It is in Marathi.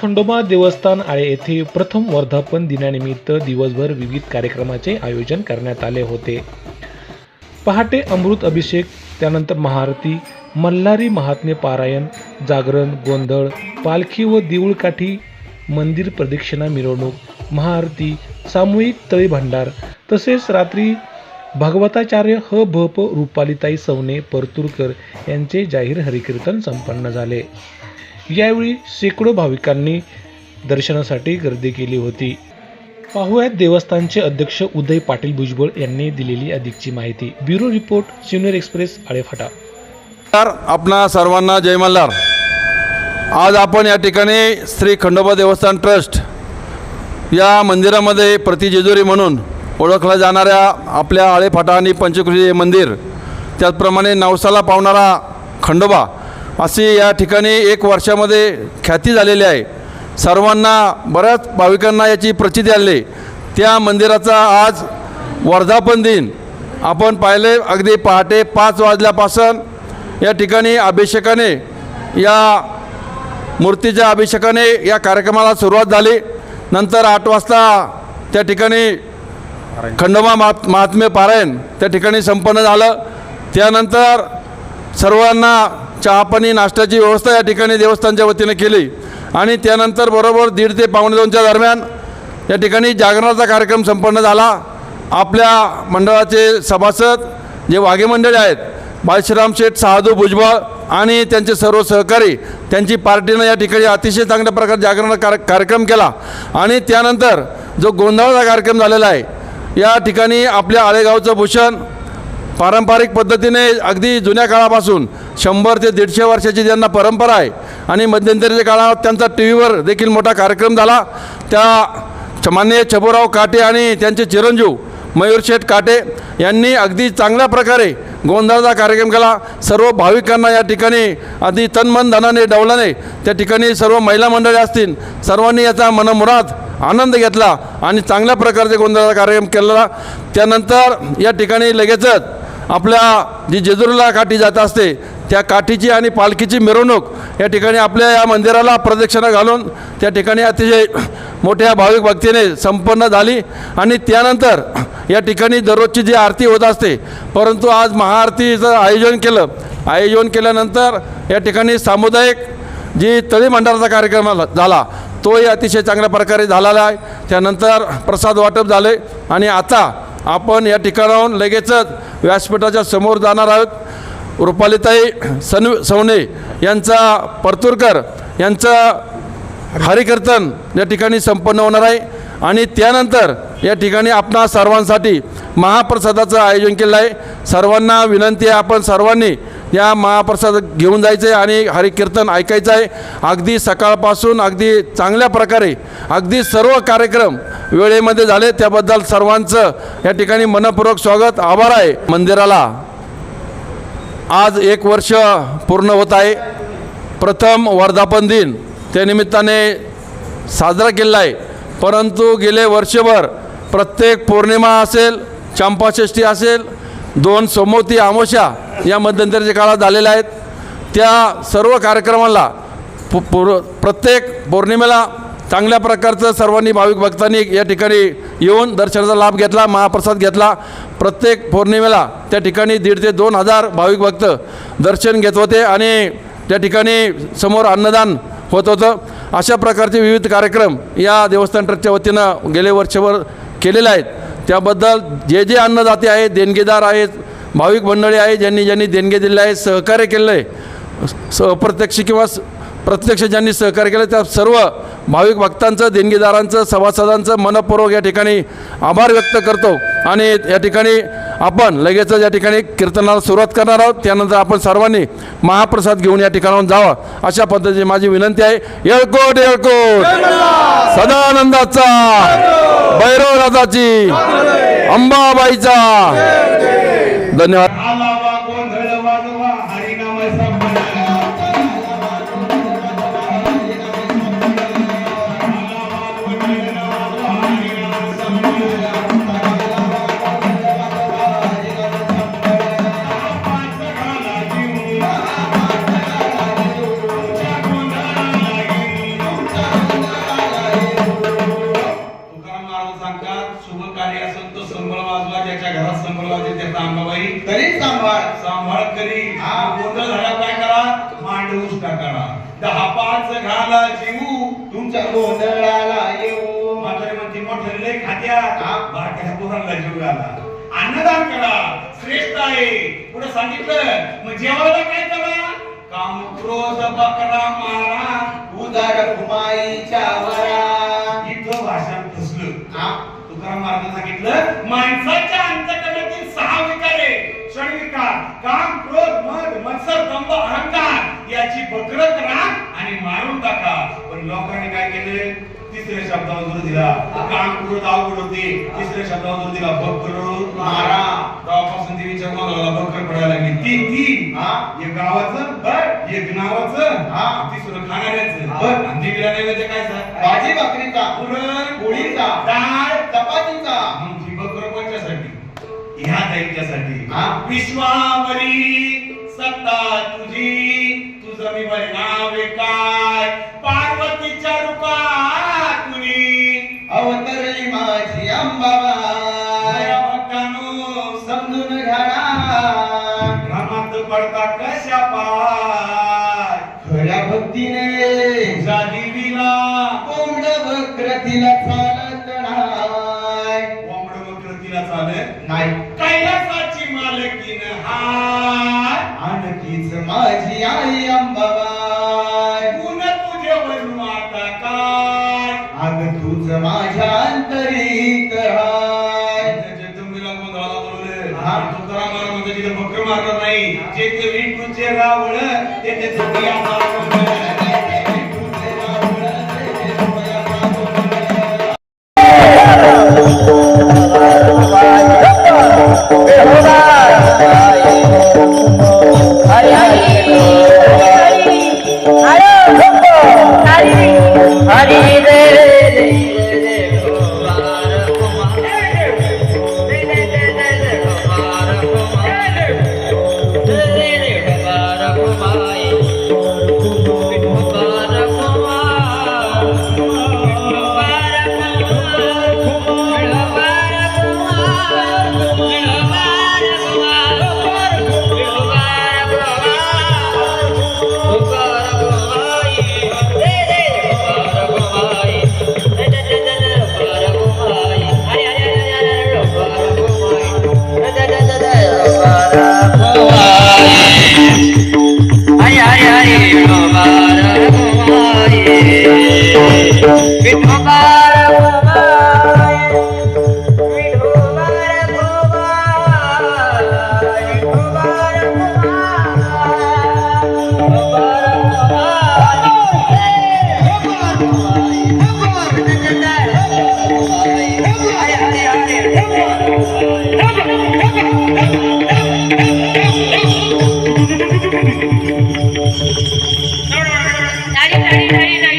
खंडोबा देवस्थान आळे येथे प्रथम वर्धापन दिनानिमित्त दिवसभर विविध कार्यक्रमाचे आयोजन करण्यात आले होते. पहाटे अमृत अभिषेक त्यानंतर महाआरती मल्हारी महात्मे पारायण जागरण गोंधळ पालखी व देऊळकाठी मंदिर प्रदक्षिणा मिरवणूक महाआरती सामूहिक तळी भंडार तसेच रात्री भगवताचार्य ह भ प रुपालिताई सवने परतूरकर यांचे जाहीर हरिकीर्तन संपन्न झाले. यावेळी शेकडो भाविकांनी दर्शनासाठी गर्दी केली होती. पाहुयात देवस्थानचे अध्यक्ष उदय पाटील भुजबळ यांनी दिलेली अधिकची माहिती. Bureau report senior express Alephata. आपणा सर्वांना जय मल्हार. आज आपण या ठिकाणी श्री खंडोबा देवस्थान ट्रस्ट या मंदिरामध्ये प्रतिजेजुरी म्हणून ओळखल्या जाणाऱ्या आपल्या आळेफाटा आणि पंचकृषी मंदिर त्याचप्रमाणे नवसाला पावणारा खंडोबा अशी या ठिकाणी एक वर्षामध्ये ख्याती झालेली आहे. सर्वांना बऱ्याच भाविकांना याची प्रचिती आली त्या मंदिराचा आज वर्धापन दिन. आपण पाहिले अगदी पहाटे पाच वाजल्यापासून या ठिकाणी अभिषेकाने या मूर्तीच्या अभिषेकाने या कार्यक्रमाला सुरुवात झाली. नंतर आठ वाजता त्या ठिकाणी खंडोबा महात महात्मे पारायण त्या ठिकाणी संपन्न झालं. त्यानंतर सर्वांना चहापाणी नाश्त्याची व्यवस्था या ठिकाणी देवस्थानच्या वतीने केली. आणि त्यानंतर बरोबर दीड ते पावणे दोनच्या दरम्यान या ठिकाणी जागरणाचा कार्यक्रम संपन्न झाला. आपल्या मंडळाचे सभासद जे वाघे मंडळी आहेत बाळश्राम शेठ सहादू भुजबळ आणि त्यांचे सर्व सहकारी त्यांची पार्टीनं या ठिकाणी अतिशय चांगल्या प्रकारे जागरण कार कार्यक्रम केला. आणि त्यानंतर जो गोंधळाचा कार्यक्रम झालेला आहे या ठिकाणी आपल्या आळेगावचं भूषण पारंपरिक पद्धतीने अगदी जुन्या काळापासून शंभर ते दीडशे वर्षाची ज्यांना परंपरा आहे आणि मध्यंतरीच्या काळात त्यांचा टी व्हीवर देखील मोठा कार्यक्रम झाला. त्या माननीय छबुराव काटे आणि त्यांचे चिरंजीव मयूर शेठ काटे यांनी अगदी चांगल्या प्रकारे गोंधळाचा कार्यक्रम केला. सर्व भाविकांना या ठिकाणी अगदी तनमन धनाने डवलाने त्या ठिकाणी सर्व महिला मंडळी असतील सर्वांनी याचा मनमुराद आनंद घेतला आणि चांगल्या प्रकारचे गोंधळाचा कार्यक्रम केलेला. त्यानंतर या ठिकाणी लगेचच आपल्या जी जेजुरीला काठी जात असते त्या काठीची आणि पालखीची मिरवणूक या ठिकाणी आपल्या या मंदिराला प्रदक्षिणा घालून त्या ठिकाणी अतिशय मोठ्या भाविक भक्तीने संपन्न झाली आणि त्यानंतर या ठिकाणी दररोजची जी आरती होत असते परंतु आज महाआरतीचं आयोजन केलं. आयोजन केल्यानंतर या ठिकाणी सामुदायिक जी तळी भंडाराचा कार्यक्रम झाला तोही अतिशय चांगल्या प्रकारे झालेला आहे. त्यानंतर प्रसाद वाटप झाले आणि आता आपण या ठिकाणाहून लगेचच व्यासपीठाच्या समोर जाणार आहोत. रुपालिताई सन सवने यांचा परतूरकर यांचं हरिकीर्तन या ठिकाणी संपन्न होणार आहे. आणि त्यानंतर या ठिकाणी आपणा सर्वांसाठी महाप्रसादाचं आयोजन केलं आहे. सर्वांना विनंती आहे आपण सर्वांनी या महाप्रसाद घेऊन जायचं आहे आणि हरिकीर्तन ऐकायचं आहे अगदी सकाळपासून अगदी चांगल्या प्रकारे अगदी सर्व कार्यक्रम वेळेमध्ये झाले. त्याबद्दल सर्वांचं या ठिकाणी मनपूर्वक स्वागत आभार आहे. मंदिराला आज एक वर्ष पूर्ण होत आहे. प्रथम वर्धापन दिन त्यानिमित्ताने साजरा केला आहे. परंतु गेले वर्षभर प्रत्येक पौर्णिमा असेल चंपाषष्ठी असेल दोन सोमवती आमोशा या मध्यंतरीच्या काळात झालेल्या आहेत. त्या सर्व कार्यक्रमाला पु- प्रत्येक पौर्णिमेला चांगल्या प्रकारचं सर्वांनी भाविक भक्तांनी या ठिकाणी येऊन दर्शनाचा लाभ घेतला महाप्रसाद घेतला. प्रत्येक पौर्णिमेला त्या ठिकाणी दीड ते दोन हजार भाविक भक्त दर्शन घेत होते आणि त्या ठिकाणी समोर अन्नदान होत होतं. अशा प्रकारचे विविध कार्यक्रम या देवस्थान ट्रस्टच्या वतीनं गेले वर्षभर केलेले आहेत. त्याबद्दल जे जे अन्नदाते आहेत देणगीदार आहेत भाविक मंडळी आहे ज्यांनी ज्यांनी देणगे दिले आहे सहकार्य केलं आहे. स अप्रत्यक्ष किंवा स- प्रत्यक्ष ज्यांनी सहकार्य केलं त्या सर्व भाविक भक्तांचं देणगीदारांचं सभासदांचं मनपूर्वक या ठिकाणी आभार व्यक्त करतो. आणि या ठिकाणी आपण लगेचच या ठिकाणी कीर्तनाला सुरुवात करणार आहोत. त्यानंतर आपण सर्वांनी महाप्रसाद घेऊन या ठिकाणाहून जावं. अशा पद्धतीची माझी विनंती आहे. येळकोट येळकोट! सदानंदाचा भैरवनाथाची अंबाबाईचा धन्यवाद तरी सांभाळ. सांभाळ करी. हा. गोंधळ झाला काय करा? मांडवूस टाकाला दहा पाच घाला जीवू तुमच्या गोंधळाला येऊ. म्हातारी म्हणते मोठे लय खात्यात बारक्या पोरांना जीव घाला. अन्नदान करा. श्रेष्ठ आहे. पुढे सांगितलं. मग जेवायला काय करा? काम क्रोध बकरा मारा. उदार कुमाईच्या वरा. इथं भाषण फसलं? तुकाराम महाराज सांगितलं माणसाच्या षड काम क्रोध मद मत्सर दंभ अहंकार याची बकर करा आणि मारून टाका. पण लोकांनी काय केले? तिसऱ्या शब्दावर जोर दिला. काम क्रोध अवघड होते. तिसऱ्या शब्दावर जोर दिला. बकर मारा. तेव्हापासून देवीच्या कोणाला बकर पडायला लागली. तीन तीन. हा? एक गावाचं बर. एक नावाचं. हा. तिसरं खाणाऱ्याचं. बर. आणि देवीला नैवेद्य काय सर भाजी भाकरीचा. पुरण पोळीचा. डाळ विश्वावरी सत्ता तुझी तुझं मी बरे नावे काय? पार्वतीच्या रूपात तुनी अवतरली माझी अंबाबाई. दया भक्तानो समजून घडा भ्रमात पडता कशा पाय? खऱ्या भक्तीने. तुझ्या देवीला. कोंबड बकर तिला चालत नाही कोंबड बकर तिला चालत? नाही. माझी आई अंबाबाई गुण तुझे वरून आता काय? अग तुझ माझ्या अंतरीत hey, hey, hey.